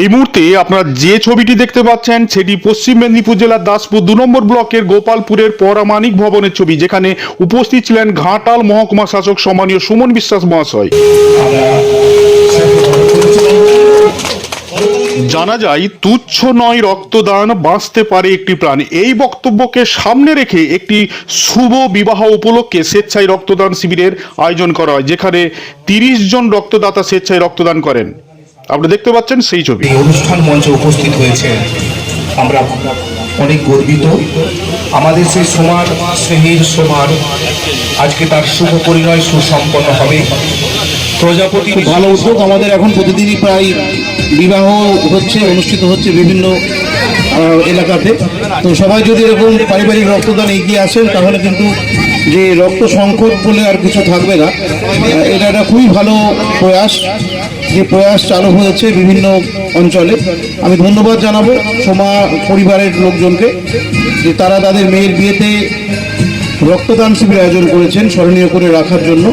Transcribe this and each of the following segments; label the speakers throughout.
Speaker 1: এই মুহূর্তে আপনারা যে ছবিটি দেখতে পাচ্ছেন, সেটি পশ্চিম মেদিনীপুর জেলার দাসপুর দু নম্বর ব্লকের গোপালপুরের পরামানিক ভবনের ছবি, যেখানে উপস্থিত ছিলেন ঘাটাল মহকুমা শাসক সম্মানীয় সুমন বিশ্বাস মহাশয়। জানা যায়, তুচ্ছ নয় রক্তদান বাঁচতে পারে একটি প্রাণ। এই বক্তব্যকে সামনে রেখে একটি শুভ বিবাহ উপলক্ষে স্বেচ্ছায় রক্তদান শিবিরের আয়োজন করা হয়, যেখানে তিরিশ জন রক্তদাতা স্বেচ্ছায় রক্তদান করেন। আপনি দেখতে পাচ্ছেন সেই ছবি।
Speaker 2: এই অনুষ্ঠান মঞ্চে উপস্থিত হয়েছে আমরা অনেক গর্বিত। আমাদের সেই সমান শ্রেণির সমান আজকে তার শুভ পরিণয় সুসম্পন্ন হবে। প্রজাপতি
Speaker 3: ভালো উদ্যোগ আমাদের এখন প্রতিদিনই প্রায় বিবাহ হচ্ছে অনুষ্ঠিত হচ্ছে বিভিন্ন এলাকাতে। তো সবাই যদি এরকম পারিবারিক রক্তদান এগিয়ে আসেন তাহলে কিন্তু যে রক্ত সংকট বলে আর কিছু থাকবে না। এটা একটা খুবই ভালো প্রয়াস। যে প্রয়াস চালু হয়েছে বিভিন্ন অঞ্চলে। আমি ধন্যবাদ জানাব সোমা পরিবারের লোকজনকে যে তারা তাদের মেয়ের বিয়েতে রক্তদান শিবির আয়োজন করেছেন, স্মরণীয় করে রাখার জন্য।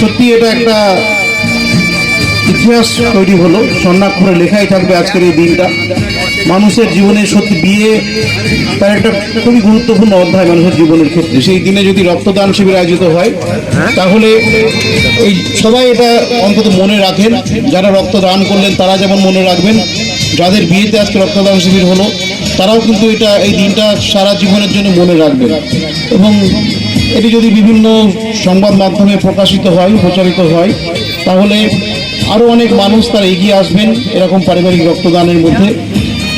Speaker 3: সত্যি এটা একটা ইতিহাস তৈরি হলো স্বর্ণাক্ষরে লেখাই থাকবে আজকের এই দিনটা। মানুষের জীবনে সত্যি বিয়ে তার একটা খুবই গুরুত্বপূর্ণ অধ্যায় মানুষের জীবনের ক্ষেত্রে। সেই দিনে যদি রক্তদান শিবির আয়োজিত হয়, তাহলে এই সবাই এটা অন্তত মনে রাখেন, যারা রক্তদান করলেন তারা যেমন মনে রাখবেন, যাদের বিয়েতে আজকে রক্তদান শিবির হলো, তারাও কিন্তু এটা এই দিনটা সারা জীবনের জন্য মনে রাখবেন। এবং এটি যদি বিভিন্ন সংবাদ মাধ্যমে প্রকাশিত হয়, প্রচারিত হয়, তাহলে আরও অনেক মানুষ তার এগিয়ে আসবেন এরকম পারিবারিক রক্তদানের মধ্যে।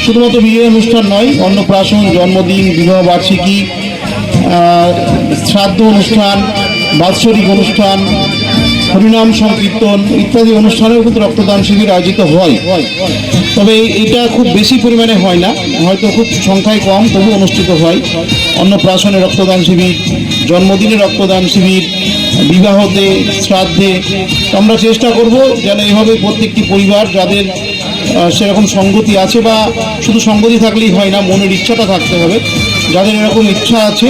Speaker 3: শুধুমাত্র বিয়ে অনুষ্ঠান নয়, অন্নপ্রাশন, জন্মদিন বিবাহ বার্ষিকী শ্রাদ্ধ অনুষ্ঠান, বাৎসরিক অনুষ্ঠান হরিনাম সংকীর্তন ইত্যাদি অনুষ্ঠানেও কিন্তু রক্তদান শিবির আয়োজিত হয়। তবে এটা খুব বেশি পরিমাণে হয় না, হয়তো খুব সংখ্যায় কম তবু অনুষ্ঠিত হয়। অন্নপ্রাশনে রক্তদান শিবির, জন্মদিনে রক্তদান শিবির, বিবাহতে, শ্রাদ্ধে। আমরা চেষ্টা করব যেন এভাবে প্রত্যেকটি পরিবার যাদের সেরকম সঙ্গতি আছে বা শুধু সঙ্গতি থাকলেই হয় না, মনের ইচ্ছাটা থাকতে হবে। যাদের এরকম ইচ্ছা আছে,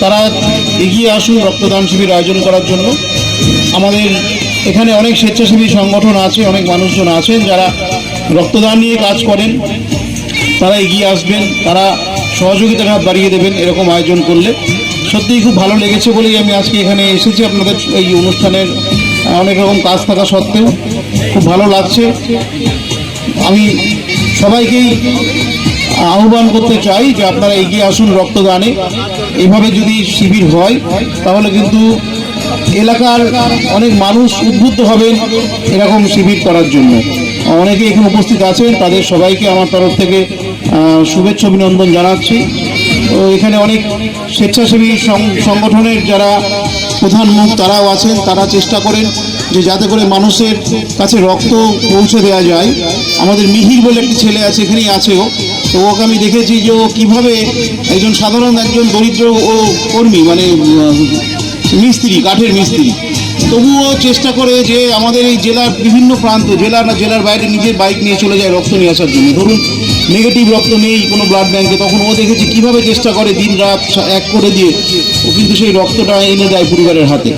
Speaker 3: তারা এগিয়ে আসুন রক্তদান শিবির আয়োজন করার জন্য। আমাদের এখানে অনেক স্বেচ্ছাসেবী সংগঠন আছে, অনেক মানুষজন আছেন যারা রক্তদান নিয়ে কাজ করেন। তারা এগিয়ে আসবেন, তারা সহযোগিতার হাত বাড়িয়ে দেবেন এরকম আয়োজন করলে। সত্যিই খুব ভালো লেগেছে বলেই আমি আজকে এখানে এসেছি। আপনাদের এই অনুষ্ঠানের অনেক রকম কাজ থাকা সত্ত্বেও খুব ভালো লাগছে। আমি সবাইকেই আহ্বান করতে চাই যে আপনারা এগিয়ে আসুন রক্তদানে। এভাবে যদি শিবির হয়, তাহলে কিন্তু এলাকার অনেক মানুষ উদ্বুদ্ধ হবেন এরকম শিবির করার জন্য। অনেকে এখানে উপস্থিত আছেন, তাদের সবাইকে আমার তরফ থেকে শুভেচ্ছা অভিনন্দন জানাচ্ছি। তো এখানে অনেক স্বেচ্ছাসেবী সংগঠনের যারা প্রধান মুখ, তারাও আছেন, তারা চেষ্টা করেন যে যাতে করে মানুষের কাছে রক্ত পৌঁছে দেওয়া যায়। আমাদের মিহির বলে একটি ছেলে আছে, এখানেই আছে ও। তো ওকে আমি দেখেছি যে ও কীভাবে একজন সাধারণ, একজন দরিদ্র ও কর্মী মানে মিস্ত্রি কাঠের মিস্ত্রি। তবুও চেষ্টা করে যে আমাদের এই জেলার বিভিন্ন প্রান্ত জেলা না জেলার বাইরে নিজের বাইক নিয়ে চলে যায় রক্ত নিয়ে আসার জন্য। ধরুন নেগেটিভ রক্ত নেই কোনো ব্লাড ব্যাংকে তখন ও দেখেছি কীভাবে চেষ্টা করে দিন রাত এক করে দিয়ে ও কিন্তু সেই রক্তটা এনে দেয় পরিবারের হাতে।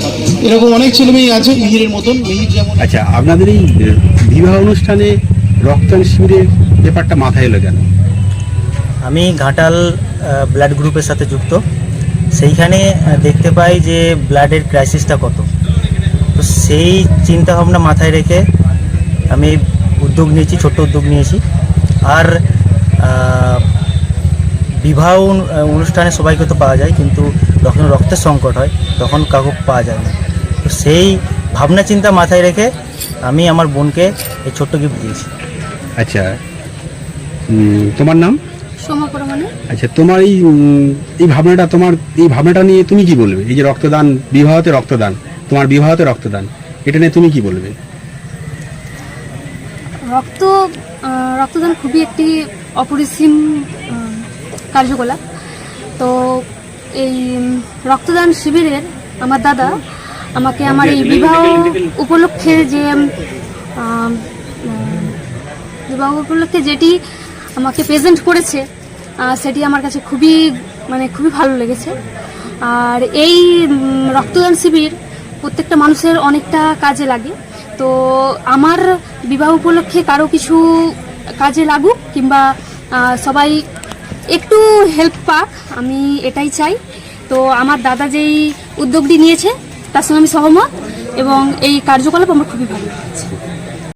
Speaker 3: এরকম অনেক ছেলেমেয়ে আছে মিহিরের মতন। মিহির যেমন
Speaker 4: আচ্ছা আপনাদের এই বিবাহ অনুষ্ঠানে রক্তদান শিবিরের ব্যাপারটা মাথায় এলো কেন?
Speaker 5: আমি ঘাটাল ব্লাড গ্রুপের সাথে যুক্ত। সেইখানে দেখতে পাই যে ব্লাডের ক্রাইসিসটা কত। তো সেই চিন্তা ভাবনা মাথায় রেখে আমি উদ্যোগ নিয়েছি, ছোট্ট উদ্যোগ নিয়েছি। আর বিবাহ অনুষ্ঠানে সবাইকে তো পাওয়া যায়, কিন্তু যখন রক্তের সংকট হয়, তখন কাউকে পাওয়া যায় না। তো সেই ভাবনা চিন্তা মাথায় রেখে আমি আমার বোনকে এই ছোট্ট গিফট দিয়েছি।
Speaker 4: আচ্ছা। তোমার নাম?
Speaker 6: সোমা পরমাণু
Speaker 4: আচ্ছা তোমার এই এই ভাবনাটা তোমার এই ভাবনাটা নিয়ে তুমি কি বলবে? এই যে রক্তদান বিবাহতে রক্তদান তোমার বিবাহতে রক্তদান এটা নিয়ে তুমি কি বলবে?
Speaker 6: রক্ত রক্তদান খুবই একটি অপরিসীম কার্যকলাপ। তো এই রক্তদান শিবিরের আমার দাদা আমাকে আমার এই বিবাহ উপলক্ষে যে বিবাহ উপলক্ষে যেটি আমাকে প্রেজেন্ট করেছে সেটি আমার কাছে খুবই মানে খুবই ভালো লেগেছে। আর এই রক্তদান শিবির প্রত্যেকটা মানুষের অনেকটা কাজে লাগে। তো আমার বিবাহ উপলক্ষে কারও কিছু কাজে লাগুক কিংবা সবাই একটু হেল্প পাক, আমি এটাই চাই। তো আমার দাদা যেই উদ্যোগটি নিয়েছে, তার সঙ্গে আমি সহমত এবং এই কার্যকলাপ আমার খুবই ভালো লাগছে।